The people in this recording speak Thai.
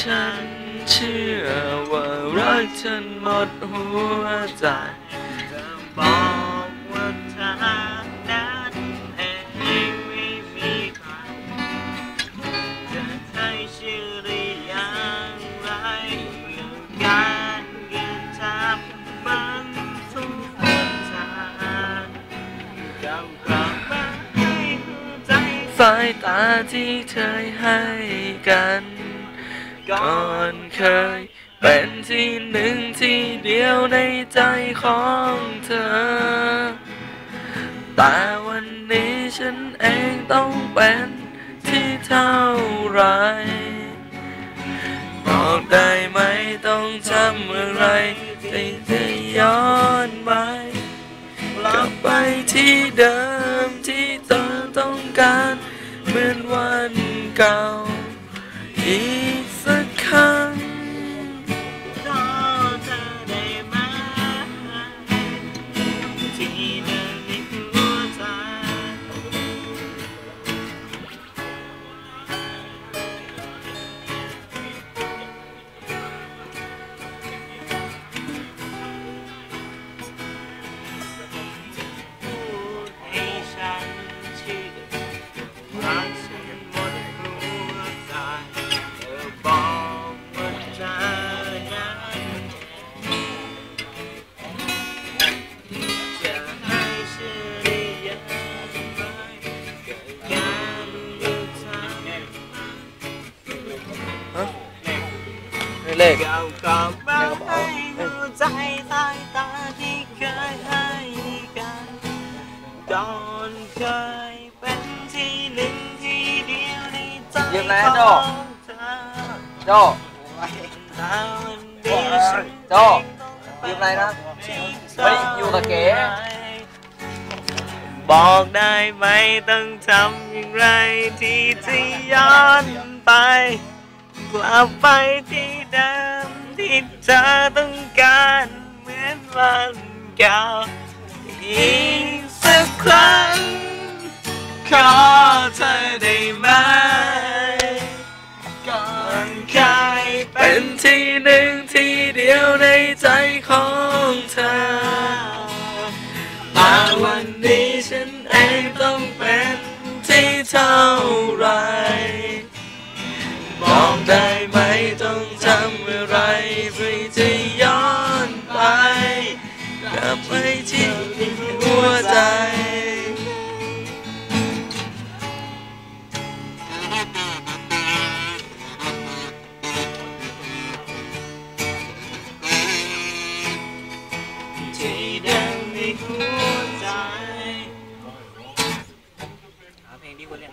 ฉันเชื่อว่ารักฉันหมดหัวใจจะบอกว่าเธอนั้นเองไม่มีใครจะให้ชื่อหรือยังไรเรื่องการเงินทำมันทุกทางเจ้ากลับมาให้หัวใจสายตาที่เคยให้กัน ก่อนเคย เป็นที่หนึ่งที่เดียวในใจของเธอ แต่วันนี้ฉันเองต้องเป็นที่เท่าไรบอกได้ไหมต้องทำอะไรที่จะย้อนไปกลับไปที่เดิมที่เธอต้องการเหมือนวันเก่าอี เลขเก่าก็มาให้วจใต้ตาที่เคยให้กันก่อนเคยเป็นที่หนึ่งที่เดียวในใจยืมอะไรขนะโจ้องเธอโจโจยืมอะไรนะเฮ้ยอยู่กับเก๋บอกได้ไหมต้องทำอย่างไรที่จะย้อนไป กลับไปที่เดิมที่เธอต้องการเหมือนวันเก่าอีกสักครั้งขอเธอได้ไหมก่อนเคยเป็นที่หนึ่งที่เดียวในใจของเธอ จะย้อนไปกลับไปที่หัวใจที่เดิมในหั